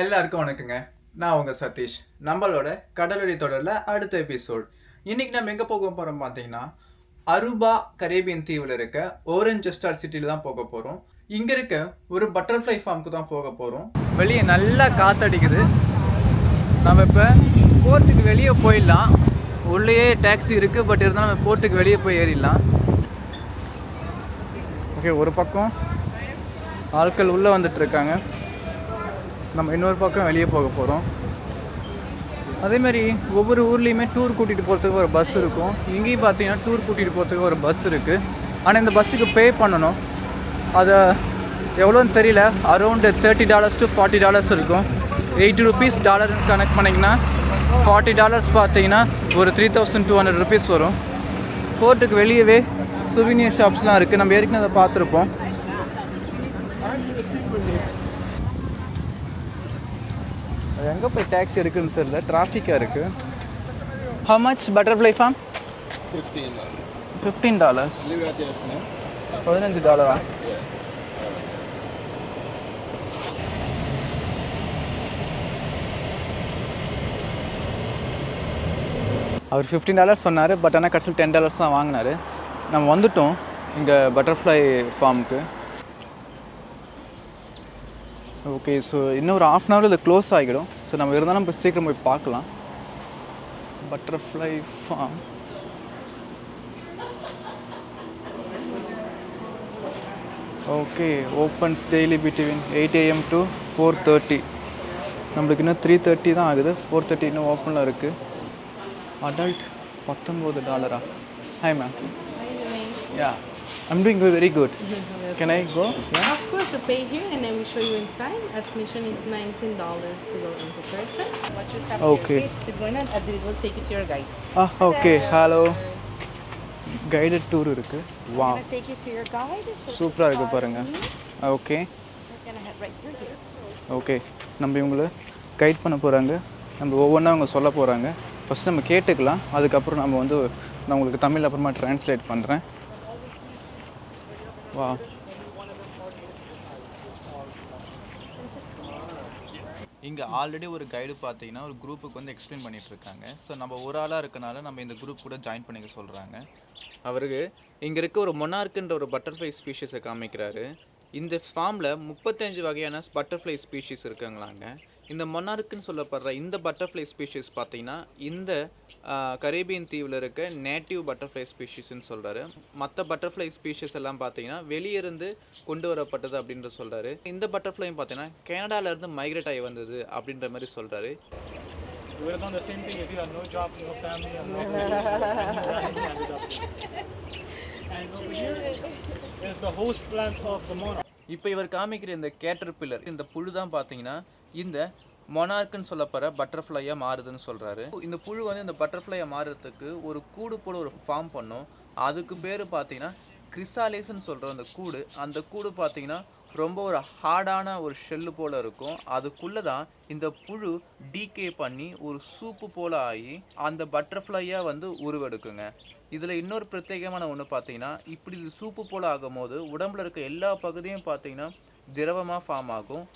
எல்லாருக்கும் வணக்கங்க. நான் உங்கள் சதீஷ். நம்மளோட கடலடி தொடரில் அடுத்த எபிசோட் இன்றைக்கி நம்ம எங்கே போக போகிறோம் பார்த்தீங்கன்னா அருபா கரேபியன் தீவில் இருக்க ஓரஞ்ச் ஸ்டார் சிட்டியில் தான் போக போகிறோம் இங்கே இருக்க ஒரு பட்டர்ஃப்ளை ஃபார்முக்கு தான் போக போகிறோம் வெளியே நல்லா காற்றடிக்குது நம்ம இப்போ போர்ட்டுக்கு வெளியே போயிடலாம். உள்ளேயே டாக்ஸி இருக்குது பட் இருந்தாலும் நம்ம போர்ட்டுக்கு வெளியே போய் ஏறிடலாம். ஓகே ஒரு பக்கம் ஆட்கள் உள்ளே வந்துட்டு இருக்காங்க. நம்ம இன்னொரு பக்கம் வெளியே போக போகிறோம் அதேமாதிரி ஒவ்வொரு ஊர்லேயுமே டூர் கூட்டிகிட்டு போகிறதுக்கு ஒரு பஸ் இருக்கும். இங்கேயும் பார்த்தீங்கன்னா டூர் கூட்டிகிட்டு போகிறதுக்கு ஒரு பஸ் இருக்குது ஆனால் இந்த பஸ்ஸுக்கு பே பண்ணணும். அதை எவ்வளோன்னு தெரியல. Around thirty dollars to forty dollars இருக்கும். எயிட்டி ருபீஸ் டாலர் கனெக்ட் பண்ணிங்கன்னா ஃபார்ட்டி டாலர்ஸ் பார்த்தீங்கன்னா ஒரு three thousand two hundred rupees வரும். போர்ட்டுக்கு வெளியவே சுவினியர் ஷாப்ஸ்லாம் இருக்குது நம்ம ஏற்கனவே அதை பார்த்துருப்போம். எங்கே போய் டாக்ஸி இருக்குன்னு தெரியல டிராஃபிக்காக இருக்குது how much butterfly farm fifteen dollars பதினஞ்சு டாலரா அவர் ஃபிஃப்டீன் டாலர்ஸ் சொன்னார் பட் ஆனால் கடைசியில் டென் டாலர்ஸ் தான் வாங்கினார். நம்ம வந்துட்டோம் இங்கே பட்டர்ஃப்ளை ஃபார்முக்கு ஓகே ஸோ இன்னும் ஒரு ஆஃப் அன் ஹவர் இது க்ளோஸ் ஆகிடும். ஸோ நம்ம இருந்தாலும் இப்போ சீக்கிரம் போய் பார்க்கலாம். Butterfly farm okay opens daily between eight AM to four thirty நம்மளுக்கு இன்னும் த்ரீ தேர்ட்டி தான் ஆகுது. ஃபோர் தேர்ட்டி இன்னும் ஓப்பனில் இருக்குது அடல்ட் பத்தொம்போது டாலரா hi ma'am yeah I'm doing very good can I go Of course, you pay here and then we show you inside. Admission is $19 to go in per person. Watch your step Okay. here. It's going on. Adil will take you to your guide. Ah okay hello guided tour இருக்குது வா I'm going to take you to your guide. So சூப்பராக இருக்குது பாருங்கள் okay. Okay நம்ம இவங்கள guide பண்ண போகிறாங்க நம்ம ஒவ்வொன்றா அவங்க சொல்ல போகிறாங்க ஃபஸ்ட் நம்ம கேட்டுக்கலாம் அதுக்கப்புறம் நம்ம வந்து நான் உங்களுக்கு தமிழ் அப்புறமா ட்ரான்ஸ்லேட் பண்ணுறேன் வா இங்கே ஆல்ரெடி ஒரு கைடு பார்த்தீங்கன்னா ஒரு குரூப்புக்கு வந்து எக்ஸ்பிளைன் பண்ணிட்டு இருக்காங்க ஸோ நம்ம ஒரு ஆளாக இருக்கனால நம்ம இந்த குரூப் கூட ஜாயின் பண்ணிக்க சொல்கிறாங்க அவருக்கு இங்கே இருக்க ஒரு மொனார்க்குன்ற ஒரு பட்டர்ஃப்ளை ஸ்பீஷஸை காமிக்கிறாரு. இந்த ஃபார்மில் முப்பத்தஞ்சு வகையான பட்டர்ஃப்ளை ஸ்பீஷீஸ் இருக்குங்களாங்க. இந்த மொனார்க்குன்னு சொல்லப்படுற இந்த பட்டர்ஃப்ளை ஸ்பீஷீஸ் பார்த்தீங்கன்னா இந்த கரேபியன் தீவில் இருக்க நேட்டிவ் பட்டர்ஃப்ளை ஸ்பீஷீஸ்னு சொல்கிறாரு மற்ற பட்டர்ஃப்ளை ஸ்பீஷீஸ் எல்லாம் பார்த்தீங்கன்னா வெளியிருந்து கொண்டு வரப்பட்டது அப்படின்ற சொல்கிறாரு இந்த பட்டர்ஃப்ளையும் பார்த்தீங்கன்னா கனடாலேருந்து மைக்ரேட் ஆகி வந்தது அப்படின்ற மாதிரி சொல்கிறாரு You would have done the same thing if you had no job, no family, and no and you ended up. And over here is the host plant of the monarch. இப்போ இவர் காமிக்கிற இந்த cater pillar இந்த புழு தான் பார்த்தீங்கன்னா இந்த மொனார்க்குன்னு சொல்லப்படுற பட்டர்ஃப்ளையாக மாறுதுன்னு சொல்கிறாரு இந்த புழு வந்து இந்த பட்டர்ஃப்ளையாக மாறுறதுக்கு ஒரு கூடு போல் ஒரு ஃபார்ம் பண்ணும். அதுக்கு பேர் பார்த்தீங்கன்னா கிரிசாலேஸ்ன்னு சொல்கிற அந்த கூடு. அந்த கூடு பார்த்தீங்கன்னா ரொம்ப ஒரு ஹார்டான ஒரு ஷெல்லு போல் இருக்கும். அதுக்குள்ளே தான் இந்த புழு டீகே பண்ணி ஒரு சூப்பு போல் ஆகி அந்த பட்டர்ஃப்ளையாக வந்து உருவெடுக்குங்க. இதில் இன்னொரு பிரத்யேகமான ஒன்று பார்த்தீங்கன்னா இப்படி இது சூப்பு போல் ஆகும்போது உடம்புல இருக்க எல்லா பகுதியும் பார்த்தீங்கன்னா திரவமாக ஃபார்ம் ஆகும்.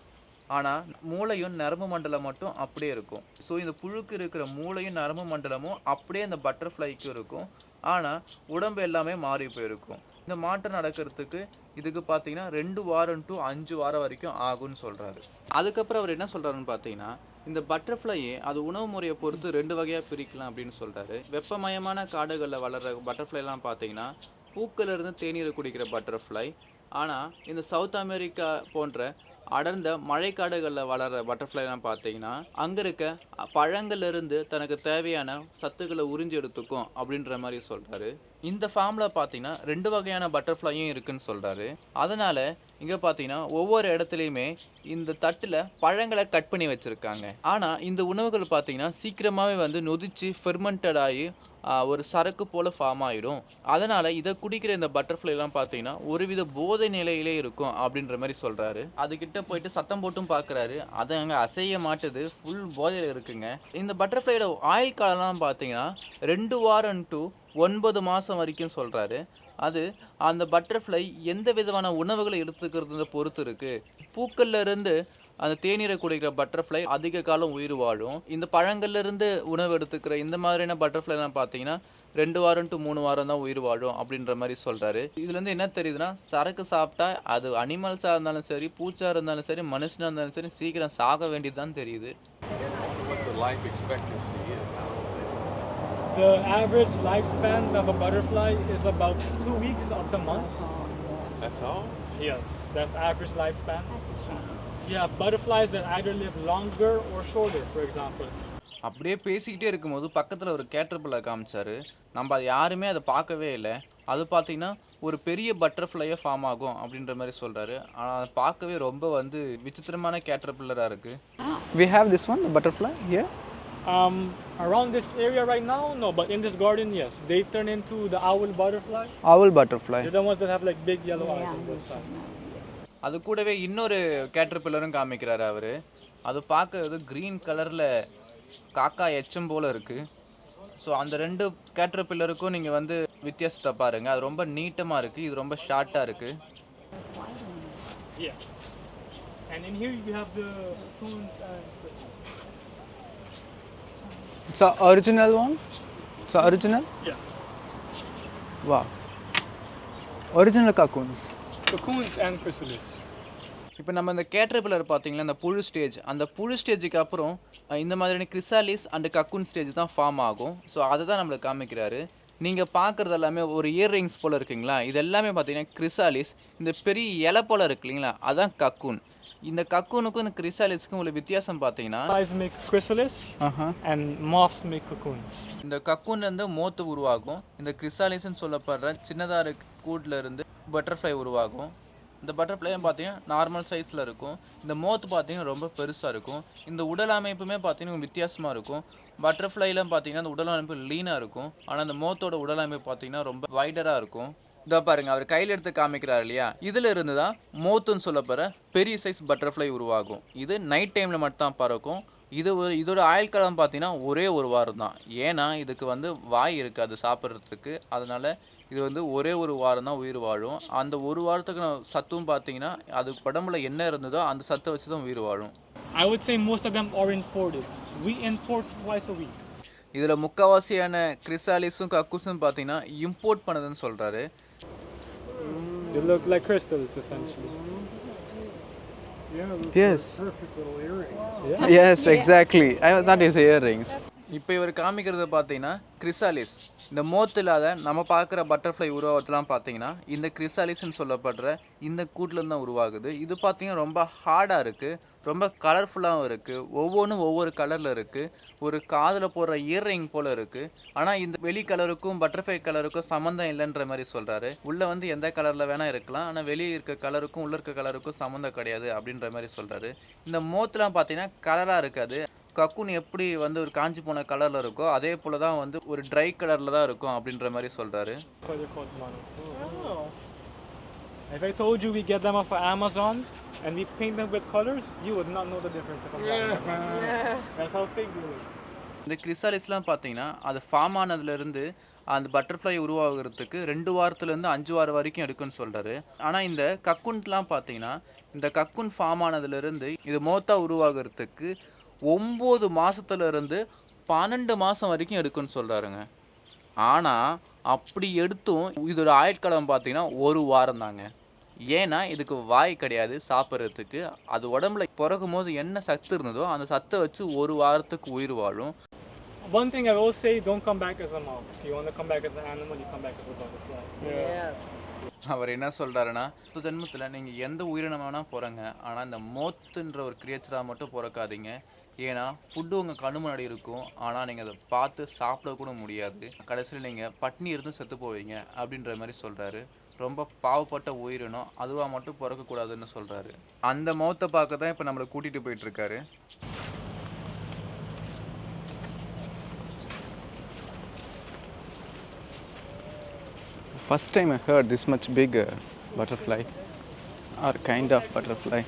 ஆனால் மூளையும் நரம்பு மண்டலம் மட்டும் அப்படியே இருக்கும். ஸோ இந்த புழுக்கு இருக்கிற மூளையும் நரம்பு மண்டலமும் அப்படியே இந்த பட்டர்ஃப்ளைக்கு இருக்கும். ஆனால் உடம்பு எல்லாமே மாறி போயிருக்கும். இந்த மாற்றம் நடக்கிறதுக்கு இதுக்கு பார்த்தீங்கன்னா ரெண்டு வாரம் டு அஞ்சு வாரம் வரைக்கும் ஆகும்னு சொல்கிறாரு அதுக்கப்புறம் அவர் என்ன சொல்கிறாருன்னு பார்த்தீங்கன்னா இந்த பட்டர்ஃப்ளையே அது உணவு முறையை பொறுத்து ரெண்டு வகையாக பிரிக்கலாம் அப்படின்னு சொல்கிறாரு வெப்பமயமான காடுகளில் வளர்கிற பட்டர்ஃப்ளைலாம் பார்த்தீங்கன்னா பூக்கள்ல இருந்து தேநீரை குடிக்கிற பட்டர்ஃப்ளை ஆனால் இந்த சவுத் அமெரிக்கா போன்ற அடர்ந்த மழைக்காடுகளில் வளர்கிற பட்டர்ஃப்ளைலாம் பார்த்தீங்கன்னா அங்கே இருக்க பழங்கள்லேருந்து தனக்கு தேவையான சத்துக்களை உறிஞ்சி எடுத்துக்கும் அப்படின்ற மாதிரி சொல்கிறாரு இந்த ஃபார்மில் பார்த்தீங்கன்னா ரெண்டு வகையான பட்டர்ஃப்ளையும் இருக்குன்னு சொல்கிறாரு அதனால் இங்கே பார்த்தீங்கன்னா ஒவ்வொரு இடத்துலையுமே இந்த தட்டில் பழங்களை கட் பண்ணி வச்சுருக்காங்க. ஆனால் இந்த உணவுகள் பார்த்தீங்கன்னா சீக்கிரமாகவே வந்து நொதிச்சு ஃபெர்மெண்டட் ஆகி ஒரு சரக்கு போல் ஃபார்ம் ஆகிடும் அதனால் இதை குடிக்கிற இந்த பட்டர்ஃப்ளைலாம் பார்த்தீங்கன்னா ஒருவித போதை நிலையிலே இருக்கும் அப்படின்ற மாதிரி சொல்கிறாரு அதுக்கிட்ட போயிட்டு சத்தம் போட்டும் பார்க்குறாரு அது அங்கே அசைய மாட்டுது. ஃபுல் போதையில் இருக்குங்க. இந்த பட்டர்ஃப்ளையோட ஆயில் காலம்லாம் பார்த்தீங்கன்னா ரெண்டு வாரம் டு ஒன்பது மாதம் வரைக்கும் சொல்கிறாரு அது அந்த பட்டர்ஃப்ளை எந்த விதமான உணவுகளை எடுத்துக்கிறத பொறுத்து இருக்குது பூக்கள்லேருந்து அந்த தேநீரை குடிக்கிற பட்டர்ஃப்ளை அதிக காலம் உயிர் வாழும். இந்த பழங்கள்லேருந்து உணவு எடுத்துக்கிற இந்த மாதிரியான பட்டர்ஃப்ளைலாம் பார்த்தீங்கன்னா ரெண்டு வாரம் டு மூணு வாரம் தான் உயிர் வாழும் அப்படின்ற மாதிரி சொல்கிறாரு இதுலேருந்து என்ன தெரியுதுன்னா சரக்கு சாப்பிட்டா அது அனிமல்ஸாக இருந்தாலும் சரி பூச்சா இருந்தாலும் சரி மனுஷனாக இருந்தாலும் சரி சீக்கிரம் சாக வேண்டியது தான் தெரியுது. What the average lifespan of a butterfly is about two weeks up to a month. That's all? Yes, that's average lifespan. You have butterflies that either live longer or shorter, for example. அப்படியே பேசிக்கிட்டே இருக்கும்போது பக்கத்தில் ஒரு கேட்டர்பில்லை காமிச்சாரு நம்ம அது யாருமே அதை பார்க்கவே இல்லை அது பார்த்தீங்கன்னா ஒரு பெரிய பட்டர்ஃப்ளையாக ஃபார்ம் ஆகும் அப்படின்ற மாதிரி சொல்கிறாரு ஆனால் அதை பார்க்கவே ரொம்ப வந்து விசித்திரமான கேட்டர்பில்லராக இருக்குது We have this one, the butterfly here. Um, around this area right now, no, but in this garden, yes. They turn into the owl butterfly. Owl butterfly. They're the ones that have like big yellow eyes on both sides. அது கூடவே இன்னொரு கேட்டர்பில்லரும் காமிக்கிறாரு அவர் அது பார்க்கறது green கலரில் காக்கா எச்சம் போல் இருக்குது so அந்த ரெண்டு கேட்டர்பில்லருக்கும் நீங்கள் வந்து வித்தியாசத்தை பாருங்கள் அது ரொம்ப நீட்டமாக இருக்குது இது ரொம்ப ஷார்ட்டாக இருக்குது Yeah. And in here you have the coons and. It's the original one. It's the original. Yeah. Wow. Original cocoons. Cocoons and chrysalis. இப்போ நம்ம இந்த கேட்டர்பில்லர் பார்த்தீங்களா இந்த புழு ஸ்டேஜ் அந்த புழு ஸ்டேஜுக்கு அப்புறம் இந்த மாதிரியான கிரிசாலிஸ் அண்ட் கக்குன் ஸ்டேஜ் தான் ஃபார்ம் ஆகும் ஸோ அதை தான் நம்மளுக்கு காமிக்கிறாரு நீங்கள் பார்க்குறது எல்லாமே ஒரு இயர் ரிங்ஸ் போல் இருக்குங்களா இது எல்லாமே பார்த்தீங்கன்னா கிரிசாலிஸ் இந்த பெரிய இலை போல் இருக்கு இல்லைங்களா அதான் கக்குன் இந்த கக்கூனுக்கும் இந்த கிரிசாலிஸ்க்கும் உள்ள வித்தியாசம் பார்த்தீங்கன்னா Flies make chrysalis and moths make cocoons. இந்த கக்கூன்ல இருந்து மோத்து உருவாகும். இந்த கிரிசாலிஸ்ன்னு சொல்லப்படுற சின்னதாக இருக்க கூட்டில் இருந்து பட்டர்ஃப்ளை உருவாகும். இந்த பட்டர்ஃப்ளையும் பார்த்தீங்கன்னா நார்மல் சைஸில் இருக்கும். இந்த மோத்து பார்த்தீங்கன்னா ரொம்ப பெருசாக இருக்கும். இந்த உடல் அமைப்புமே பார்த்தீங்கன்னா வித்தியாசமாக இருக்கும். பட்டர்ஃப்ளைலாம் பார்த்தீங்கன்னா அந்த உடல் அமைப்பு லீனாக இருக்கும். ஆனால் அந்த மோத்தோட உடல் அமைப்பு பார்த்தீங்கன்னா ரொம்ப வைடராக இருக்கும். இதோ பாருங்க அவர் கையில் எடுத்து காமிக்கிறார் இல்லையா? இதில் இருந்து தான் மோத்துன்னு சொல்லப்படுற பெரிய சைஸ் பட்டர்ஃப்ளை உருவாகும். இது நைட் டைமில் மட்டும் தான் பறக்கும். இது இதோட ஆயுள் காலம் பார்த்தீங்கன்னா ஒரே ஒரு வாரம் தான் ஏன்னா இதுக்கு வந்து வாய் இருக்காது சாப்பிட்றதுக்கு. அதனால இது வந்து ஒரே ஒரு வாரம் தான் உயிர் வாழும். அந்த ஒரு வாரத்துக்கு நான் சத்தும் பார்த்தீங்கன்னா அது உடம்புல என்ன இருந்ததோ அந்த சத்தை வச்சு தான் உயிர் வாழும். I would say most of them are imported. We import twice a week. இதில் முக்கால்வாசியான கிரிசாலிஸும் கக்கூஸும் பார்த்தீங்கன்னா இம்போர்ட் பண்ணதுன்னு சொல்கிறாரு They look like crystals essentially. Yes. Yes, exactly. I earrings. இப்போ இவர் காமிக்கிறது பார்த்தீங்கன்னா கிரிசாலிஸ் இந்த மோத்து இல்லாத நம்ம பார்க்குற பட்டர்ஃப்ளை உருவாகத்தெல்லாம் பார்த்தீங்கன்னா இந்த கிரிசாலிஸ்ன்னு சொல்லப்படுற இந்த கூட்டிலேருந்து தான் உருவாகுது. இது பார்த்தீங்கன்னா ரொம்ப ஹார்டாக இருக்குது ரொம்ப கலர்ஃபுல்லாகவும் இருக்குது ஒவ்வொன்றும் ஒவ்வொரு கலரில் இருக்குது ஒரு காதில் போடுற இயர்ரிங் போல் இருக்குது ஆனால் இந்த வெளி கலருக்கும் பட்டர்ஃப்ளை கலருக்கும் சம்மந்தம் இல்லைன்ற மாதிரி சொல்கிறாரு உள்ளே வந்து எந்த கலரில் வேணால் இருக்கலாம் ஆனால் வெளியே இருக்க கலருக்கும் உள்ளே இருக்க கலருக்கும் சம்மந்தம் கிடையாது அப்படின்ற மாதிரி சொல்கிறாரு இந்த மோத்துலாம் பார்த்தீங்கன்னா கலராக இருக்காது. கக்குன் எப்படி வந்து ஒரு காஞ்சி போன கலரில் இருக்கோ அதே போல தான் வந்து ஒரு ட்ரை கலரில் தான் இருக்கும் அப்படின்ற மாதிரி சொல்கிறாரு mono. If I told you we get them off of Amazon and we paint them with colors, you would not know the difference if I'm lying. That's how fake they look. இந்த கிரிசாலிஸ்லாம் பார்த்தீங்கன்னா அது form ஆனதுலேருந்து அந்த butterfly உருவாகிறதுக்கு ரெண்டு வாரத்துலேருந்து அஞ்சு வாரம் வரைக்கும் எடுக்குன்னு சொல்கிறாரு ஆனால் இந்த கக்குன்லாம் பார்த்தீங்கன்னா இந்த கக்குன் ஃபார்ம் ஆனதுலேருந்து இது மோத்தா உருவாகிறதுக்கு ஒம்பது மாதத்துலேருந்து பன்னெண்டு மாதம் வரைக்கும் எடுக்குன்னு சொல்கிறாருங்க ஆனால் அப்படி எடுத்தும் இதோட ஆயுட்காலம் பார்த்தீங்கன்னா ஒரு வாரம் தாங்க ஏன்னா இதுக்கு வாய் கிடையாது சாப்பிட்றதுக்கு. அது உடம்புல பிறக்கும் போது என்ன சத்து இருந்ததோ அந்த சத்தை வச்சு ஒரு வாரத்துக்கு உயிர் வாழும். One thing I will say, don't come back as a moth. If you want to come back as an animal, you come back as a butterfly. அவர் என்ன சொல்கிறாருன்னா அடுத்த ஜென்மத்தில் நீங்கள் எந்த உயிரினம் வேணால் பிறங்க. ஆனால் இந்த மோத்துன்ற ஒரு கிரியேச்சராக மட்டும் பிறக்காதீங்க. ஏன்னா ஃபுட்டு உங்கள் கண்ணு முன்னாடி இருக்கும். ஆனால் நீங்கள் அதை பார்த்து சாப்பிட கூட முடியாது. கடைசியில் நீங்கள் பட்னி இருந்தும் செத்து போவீங்க அப்படின்ற மாதிரி சொல்கிறாரு ரொம்ப பாவப்பட்ட உயிரினம். அதுவாக மட்டும் பிறக்கக்கூடாதுன்னு சொல்கிறாரு அந்த மௌத்தை பார்க்க தான் இப்போ நம்மளை கூட்டிகிட்டு போயிட்டுருக்காரு first time I heard this much big butterfly or kind of butterfly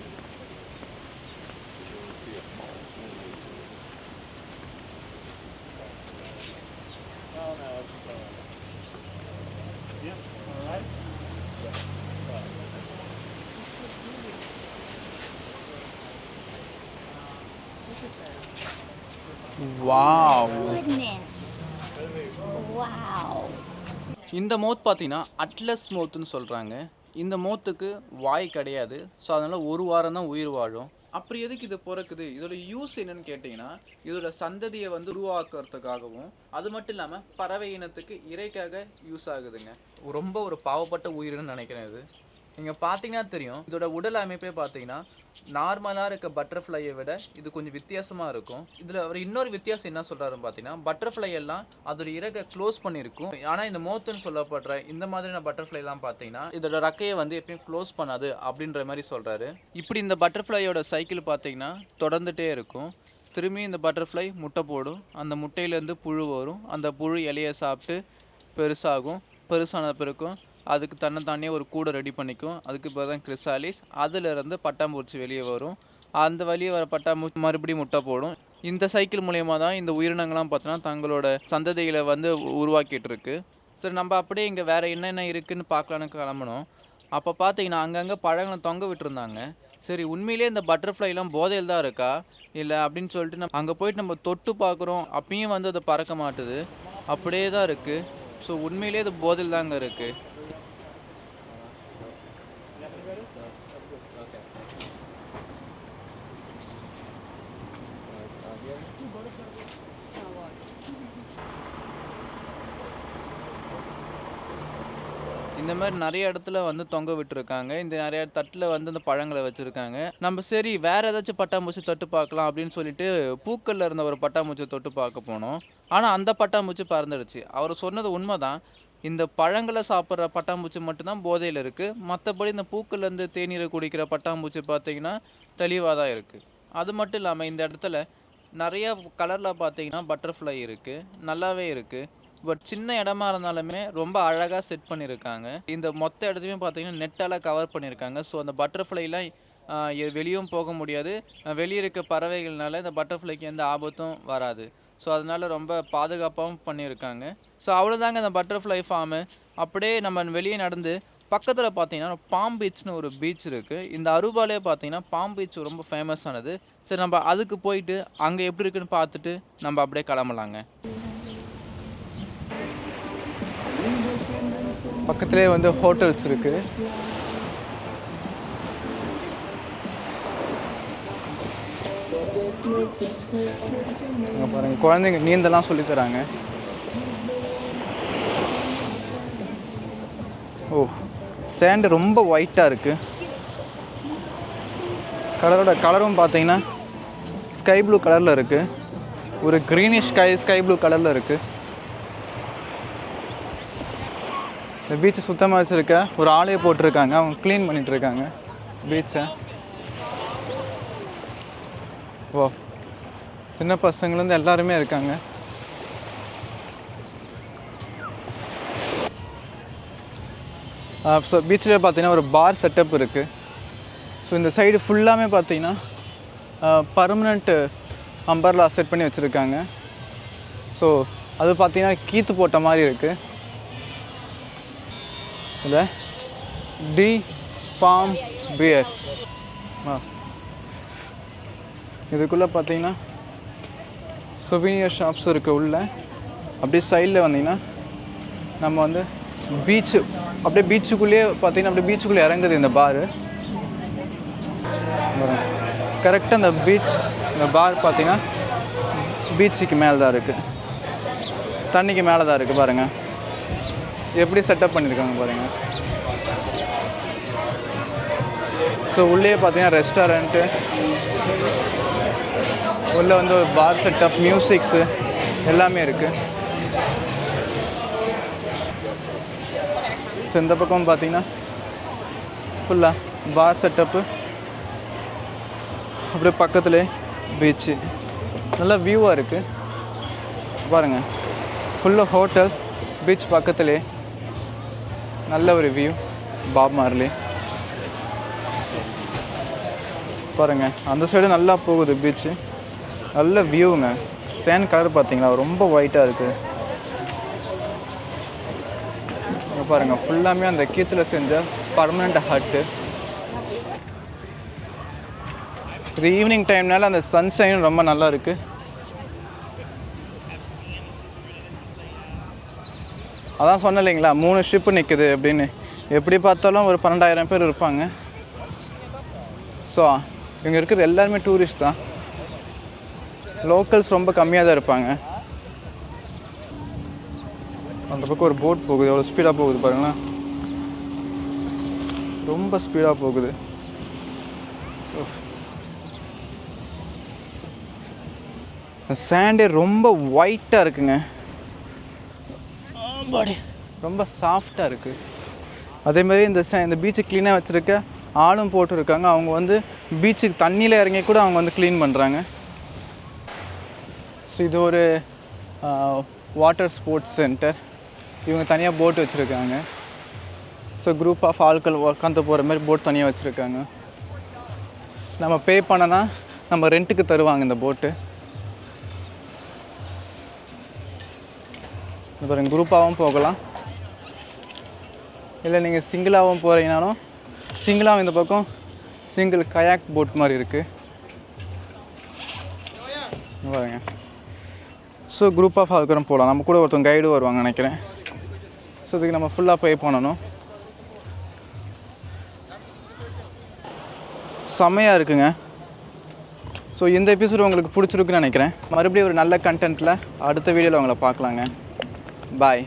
Wow. இந்த மோத் பார்த்தீங்கன்னா அட்லஸ் மோத்துன்னு சொல்கிறாங்க இந்த மோத்துக்கு வாய் கிடையாது. ஸோ அதனால் ஒரு வாரம் தான் உயிர் வாழும். அப்புறம் எதுக்கு இது பிறக்குது? இதோட யூஸ் என்னன்னு கேட்டிங்கன்னா இதோட சந்ததியை வந்து உருவாக்குறதுக்காகவும் அது மட்டும் இல்லாமல் பறவை இனத்துக்கு இறைக்காக யூஸ் ஆகுதுங்க. ரொம்ப ஒரு பாவப்பட்ட உயிர்னு நினைக்கிறேன் இது. நீங்கள் பார்த்தீங்கன்னா தெரியும் இதோட உடல் அமைப்பே பார்த்தீங்கன்னா நார்மலாக இருக்க பட்டர்ஃப்ளையை விட இது கொஞ்சம் வித்தியாசமாக இருக்கும். இதில் அவர் இன்னொரு வித்தியாசம் என்ன சொல்கிறாருன்னு பார்த்தீங்கன்னா பட்டர்ஃப்ளை எல்லாம் அதோட இறகை க்ளோஸ் பண்ணியிருக்கும். ஆனால் இந்த மோத்துன்னு சொல்லப்படுற இந்த மாதிரியான பட்டர்ஃப்ளைலாம் பார்த்தீங்கன்னா இதோட ரக்கையை வந்து எப்பயும் க்ளோஸ் பண்ணாது அப்படின்ற மாதிரி சொல்கிறாரு இப்படி இந்த பட்டர்ஃப்ளையோட சைக்கிள் பார்த்தீங்கன்னா தொடர்ந்துகிட்டே இருக்கும். திரும்பி இந்த பட்டர்ஃப்ளை முட்டை போடும். அந்த முட்டையிலேருந்து புழு வரும். அந்த புழு இலையை சாப்பிட்டு பெருசாகும். பெருசான பிறக்கும் அதுக்கு தன்னைத்தானே ஒரு கூடை ரெடி பண்ணிக்கும். அதுக்கு பேர் தான் கிறிசாலிஸ் அதிலிருந்து பட்டாம்பூச்சி வெளியே வரும். அந்த வழியே வர பட்டாம்பூச்சி மறுபடியும் முட்டை போடும். இந்த சைக்கிள் மூலயமா தான் இந்த உயிரினங்கள்லாம் பார்த்தோன்னா தங்களோட சந்ததிகளை வந்து உருவாக்கிட்டு இருக்கு சரி நம்ம அப்படியே இங்கே வேறு என்னென்ன இருக்குதுன்னு பார்க்கலான்னு கிளம்பணும் அப்போ பார்த்தீங்கன்னா அங்கங்கே பழங்களை தொங்க விட்டுருந்தாங்க. சரி உண்மையிலேயே இந்த பட்டர்ஃப்ளைலாம் போதையில் தான் இருக்கா? இல்லை அப்படின்னு சொல்லிட்டு நம்ம அங்கே போயிட்டு நம்ம தொட்டு பார்க்குறோம். அப்பயும் வந்து அது பறக்க மாட்டுது. அப்படியே தான் இருக்குது ஸோ உண்மையிலேயே அது போதையில் தாங்க இருக்குது இந்த மாதிரி நிறைய இடத்துல வந்து தொங்க விட்டுருக்காங்க. இந்த நிறைய தட்டில் வந்து இந்த பழங்களை வச்சுருக்காங்க. நம்ம சரி வேறு ஏதாச்சும் பட்டாம்பூச்சி தொட்டு பார்க்கலாம் அப்படின்னு சொல்லிட்டு பூக்களில் இருந்த ஒரு பட்டாம்பூச்சி தொட்டு பார்க்க போனோம். ஆனால் அந்த பட்டாம்பூச்சி பறந்துடுச்சு. அவர் சொன்னது உண்மைதான். இந்த பழங்களை சாப்பிட்ற பட்டாம்பூச்சி மட்டும்தான் போதையில் இருக்குது மற்றபடி இந்த பூக்கள்லேருந்து தேநீரை குடிக்கிற பட்டாம்பூச்சி பார்த்திங்கன்னா தெளிவாக தான் இருக்குது அது மட்டும் இல்லாமல் இந்த இடத்துல நிறையா கலரில் பார்த்தீங்கன்னா பட்டர்ஃப்ளை இருக்குது நல்லாவே இருக்குது பட் சின்ன இடமா இருந்தாலுமே ரொம்ப அழகாக செட் பண்ணியிருக்காங்க இந்த மொத்த இடத்தையுமே பார்த்தீங்கன்னா நெட்டால் கவர் பண்ணியிருக்காங்க ஸோ அந்த பட்டர்ஃப்ளைலாம் வெளியும் போக முடியாது. வெளியே இருக்க பறவைகள்னால இந்த பட்டர்ஃப்ளைக்கு எந்த ஆபத்தும் வராது. ஸோ அதனால் ரொம்ப பாதுகாப்பாகவும் பண்ணியிருக்காங்க. ஸோ அவ்வளோதாங்க இந்த பட்டர்ஃப்ளை ஃபார்மு. அப்படியே நம்ம வெளியே நடந்து பக்கத்தில் பார்த்தீங்கன்னா பாம் பீச்னு ஒரு பீச் இருக்குது இந்த அருபாலே பார்த்தீங்கன்னா பாம் பீச் ரொம்ப ஃபேமஸானது. சரி நம்ம அதுக்கு போயிட்டு அங்கே எப்படி இருக்குன்னு பார்த்துட்டு நம்ம அப்படியே கிளம்பலாங்க. பக்கத்துலேயே வந்து ஹோட்டல்ஸ் இருக்குது அங்கே பாருங்க குழந்தைங்க நீந்தலாம் சொல்லித் தராங்க. ஓ சேண்டு ரொம்ப ஒயிட்டாக இருக்குது கலரோட கலரும் பார்த்தீங்கன்னா ஸ்கை ப்ளூ கலரில் இருக்குது ஒரு க்ரீனிஷ் ஸ்கை ஸ்கை ப்ளூ கலரில் இருக்குது இந்த பீச்சை சுத்தமாக வச்சுருக்க ஒரு ஆலையை போட்டிருக்காங்க. அவங்க க்ளீன் பண்ணிகிட்ருக்காங்க பீச்சை ஓ சின்ன பசங்கள்லேருந்து எல்லாருமே இருக்காங்க. ஸோ பீச்சில் பார்த்தீங்கன்னா ஒரு பார் செட்டப் இருக்குது ஸோ இந்த சைடு ஃபுல்லாமே பார்த்தீங்கன்னா பர்மனண்ட்டு அம்பர்லா செட் பண்ணி வச்சுருக்காங்க. ஸோ அது பார்த்தீங்கன்னா கீத்து போட்ட மாதிரி இருக்குது இல்லை டி ஃபார்ம் பியர் ஆ. இதுக்குள்ளே பார்த்தீங்கன்னா சுவீனியர் ஷாப்ஸ் இருக்குது உள்ள. அப்படியே சைடில் வந்தீங்கன்னா நம்ம வந்து பீச்சு அப்படியே பீச்சுக்குள்ளேயே பார்த்தீங்கன்னா அப்படியே பீச்சுக்குள்ளே இறங்குது இந்த பாரு கரெக்டாக இந்த பீச் இந்த பார் பார்த்தீங்கன்னா பீச்சுக்கு மேலே தான் இருக்குது தண்ணிக்கு மேலே தான் இருக்குது பாருங்கள் எப்படி செட்டப் பண்ணியிருக்காங்க பாருங்கள் ஸோ உள்ளே பார்த்தீங்கன்னா ரெஸ்டாரண்ட்டு உள்ளே வந்து ஒரு பார் செட்டப் மியூசிக்ஸு எல்லாமே இருக்குது ஸோ இந்த பக்கம் பார்த்தீங்கன்னா ஃபுல்லாக பார் செட்டப்பு அப்படியே பக்கத்தில் பீச்சு நல்லா வியூவாக இருக்குது பாருங்கள் ஃபுல்லாக ஹோட்டல்ஸ் பீச் பக்கத்துலேயே நல்ல ஒரு வியூ பாப் மார்லி. பாருங்கள் அந்த சைடு நல்லா போகுது பீச்சு நல்ல வியூங்க சேன் கலர் பார்த்தீங்களா? ரொம்ப ஒயிட்டாக இருக்குது பாருங்கள் பாருங்க ஃபுல்லாமே அந்த கீத்தில் செஞ்ச பர்மனண்ட் ஹட்டு இது ஈவினிங் டைம்னால அந்த சன்ஷைன் ரொம்ப நல்லா இருக்குது அதான் சொன்னேன் இல்லைங்களா மூணு ஷிப்பு நிற்குது அப்படின்னு. எப்படி பார்த்தாலும் ஒரு பன்னெண்டாயிரம் பேர் இருப்பாங்க. ஸோ இங்கே இருக்கிற எல்லாருமே டூரிஸ்ட் தான். லோக்கல்ஸ் ரொம்ப கம்மியாக தான் இருப்பாங்க. அந்த பக்கம் ஒரு போட் போகுது எவ்வளோ ஸ்பீடாக போகுது பாருங்களேன். ரொம்ப ஸ்பீடாக போகுது. சாண்டே ரொம்ப ஒயிட்டாக இருக்குங்க. பாடி. ரொம்ப சாஃப்டாக இருக்குது அதேமாதிரி இந்த சே இந்த பீச்சை க்ளீனாக வச்சுருக்க ஆளும் போட்டிருக்காங்க அவங்க வந்து பீச்சுக்கு தண்ணியில் இறங்கி கூட அவங்க வந்து க்ளீன் பண்ணுறாங்க ஸோ இது ஒரு வாட்டர் ஸ்போர்ட்ஸ் சென்டர் இவங்க தனியாக போட் வச்சுருக்காங்க. ஸோ குரூப் ஆஃப் ஆட்கள் உட்காந்து போகிற மாதிரி போட் தனியாக வச்சுருக்காங்க. நம்ம பே பண்ணனா நம்ம ரெண்ட்டுக்கு தருவாங்க இந்த போட்டு இது பாருங்க குரூப்பாகவும் போகலாம். இல்லை நீங்கள் சிங்கிளாகவும் போகிறீங்கனாலும் சிங்கிளாகவும் இந்த பக்கம் சிங்கிள் கயாக் போட் மாதிரி இருக்குது பாருங்கள் ஸோ குரூப் ஆஃப் அதுக்கப்புறம் போகலாம். நம்ம கூட ஒருத்தவங்க கைடு வருவாங்க நினைக்கிறேன். ஸோ இதுக்கு நம்ம ஃபுல்லாக பே பண்ணணும். செம்மையாக இருக்குங்க. ஸோ இந்த எபிசோடு உங்களுக்கு பிடிச்சிருக்குன்னு நினைக்கிறேன். மறுபடியும் ஒரு நல்ல கண்டென்ட்டில் அடுத்த வீடியோவில் உங்களை பார்க்கலாங்க. பாய்